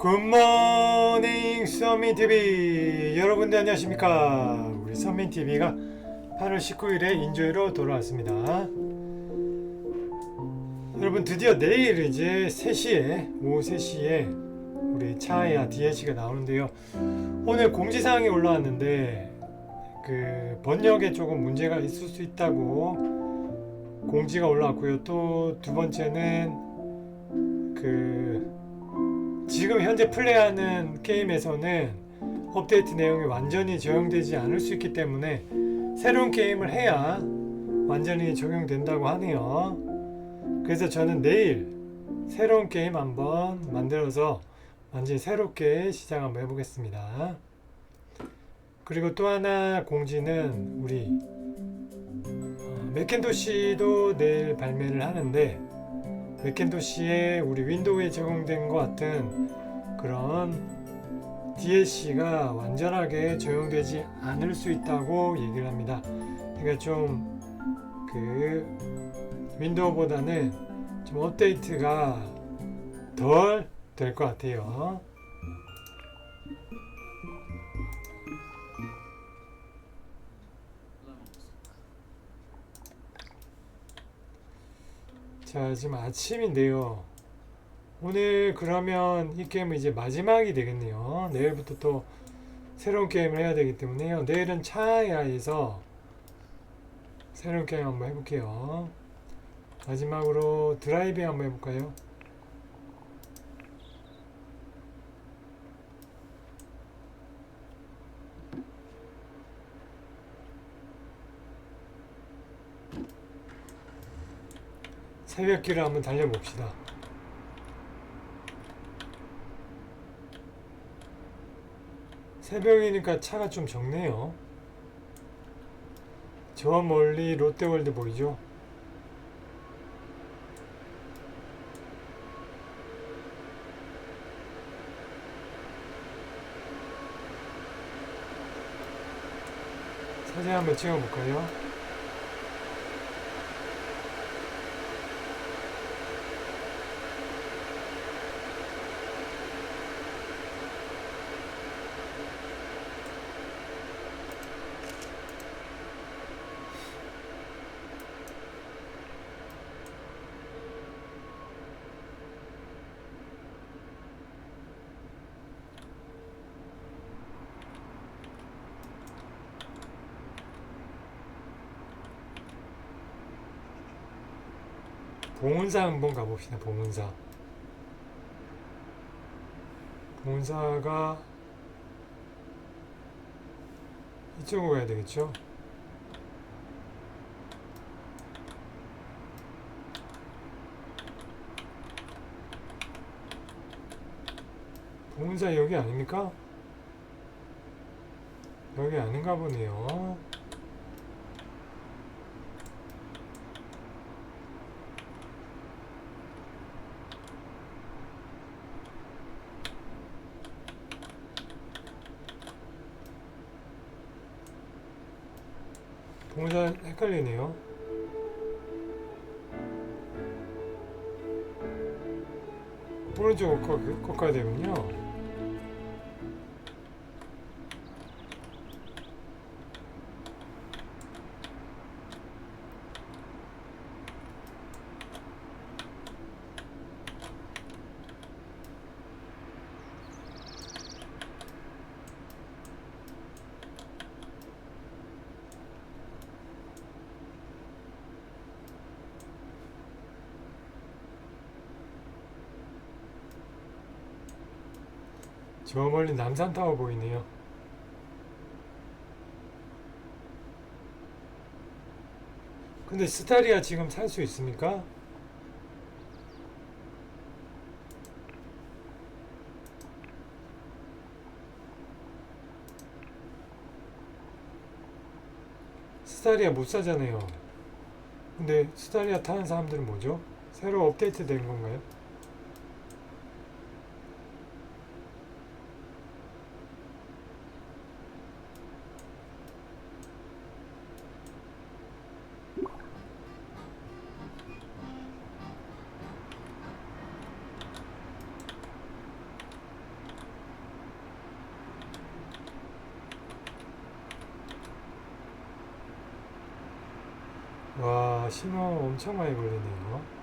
굿모닝 서민TV 여러분들 안녕하십니까? 우리 서민TV가 8월 19일에 인조이로 돌아왔습니다. 여러분 드디어 내일 이제 3시에 오후 3시에 우리 차야 DLC가 나오는데요. 오늘 공지사항이 올라왔는데 그 번역에 조금 문제가 있을 수 있다고 공지가 올라왔고요. 또 두 번째는 그 지금 현재 플레이하는 게임에서는 업데이트 내용이 완전히 적용되지 않을 수 있기 때문에 새로운 게임을 해야 완전히 적용된다고 하네요. 그래서 저는 내일 새로운 게임 한번 만들어서 완전히 새롭게 시작 한번 해보겠습니다. 그리고 또 하나 공지는 우리 어, 맥켄토시도 내일 발매를 하는데 맥켄토시에 우리 윈도우에 적용된 것 같은 그런 DLC가 완전하게 적용되지 않을 수 있다고 얘기를 합니다. 그러니까 좀 그 윈도우보다는 좀 업데이트가 덜 될 것 같아요. 자, 지금 아침인데요. 오늘 그러면 이 게임은 이제 마지막이 되겠네요. 내일부터 또 새로운 게임을 해야 되기 때문에요. 내일은 차야에서 새로운 게임 한번 해볼게요. 마지막으로 드라이빙 한번 해볼까요? 새벽길을 한번 달려봅시다. 새벽이니까 차가 좀 적네요. 저 멀리 롯데월드 보이죠? 사진 한번 찍어볼까요? 봉은사 한번 가봅시다. 봉은사. 봉은사가 이쪽으로 가야 되겠죠? 봉은사 여기 아닙니까? 여기 아닌가 보네요. 봉사 헷갈리네요. 오른쪽 꺾, 꺾어야 되군요. 저 멀리 남산타워 보이네요. 근데 스타리아 지금 살 수 있습니까? 스타리아 못 사잖아요. 근데 스타리아 타는 사람들은 뭐죠? 새로 업데이트 된 건가요? 신호 엄청 많이 걸리네요.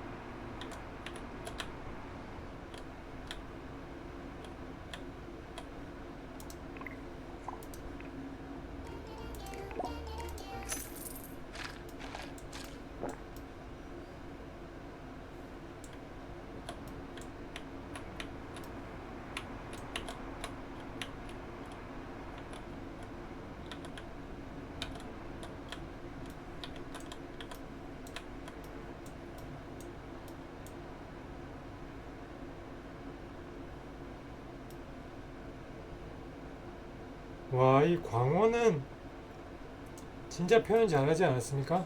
와, 이 광어는 진짜 표현 잘하지 않았습니까?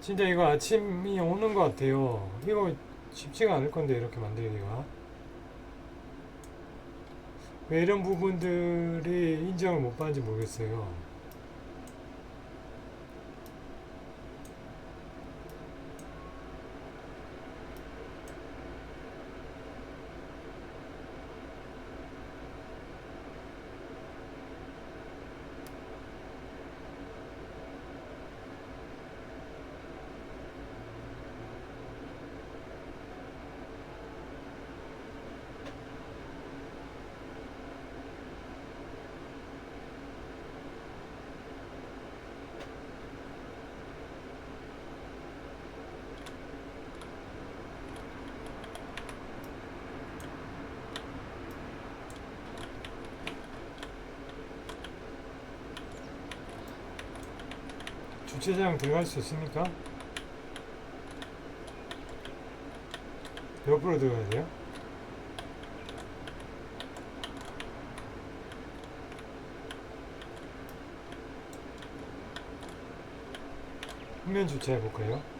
진짜 이거 아침이 오는 것 같아요. 이거 쉽지가 않을 건데, 이렇게 만들기가. 왜 이런 부분들이 인정을 못 받는지 모르겠어요. 주차장 들어갈 수 있습니까? 옆으로 들어가야 돼요? 후면 주차해 볼까요?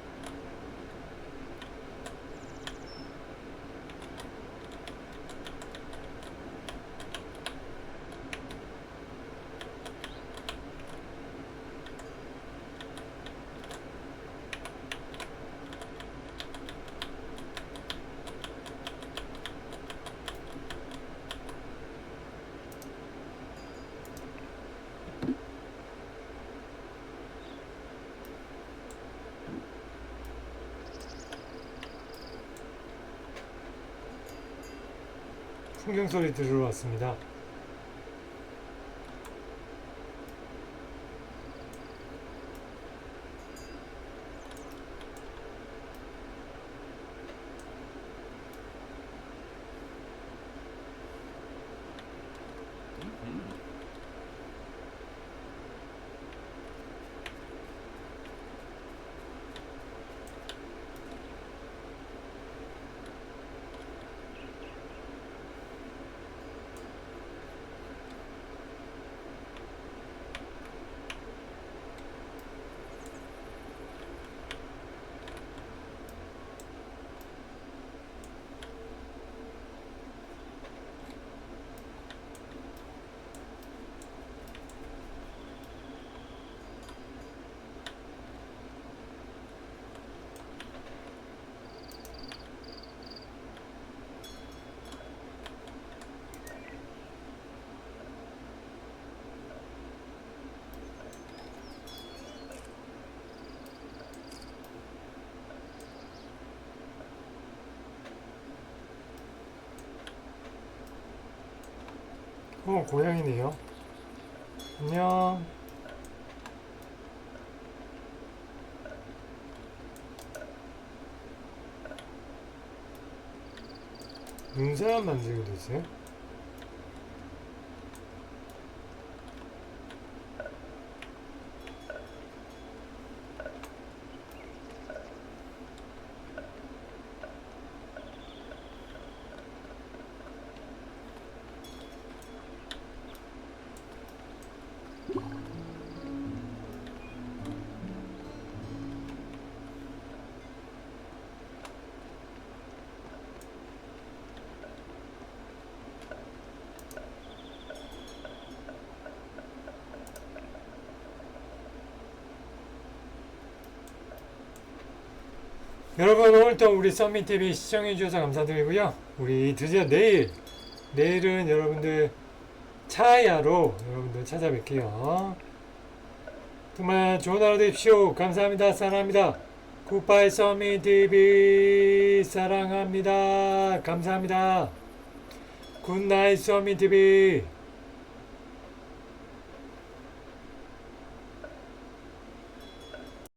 풍경 소리 들으러 왔습니다. 어, 고양이네요. 안녕. 눈사람 만들기도 있어요? 여러분 오늘도 우리 썸밋TV 시청해주셔서 감사드리고요. 우리 드디어 내일, 내일은 여러분들 차야로 여러분들 찾아뵐게요. 정말 좋은 하루 되십시오. 감사합니다. 사랑합니다. 굿바이 서민 TV 사랑합니다. 감사합니다. 굿나잇 서민 TV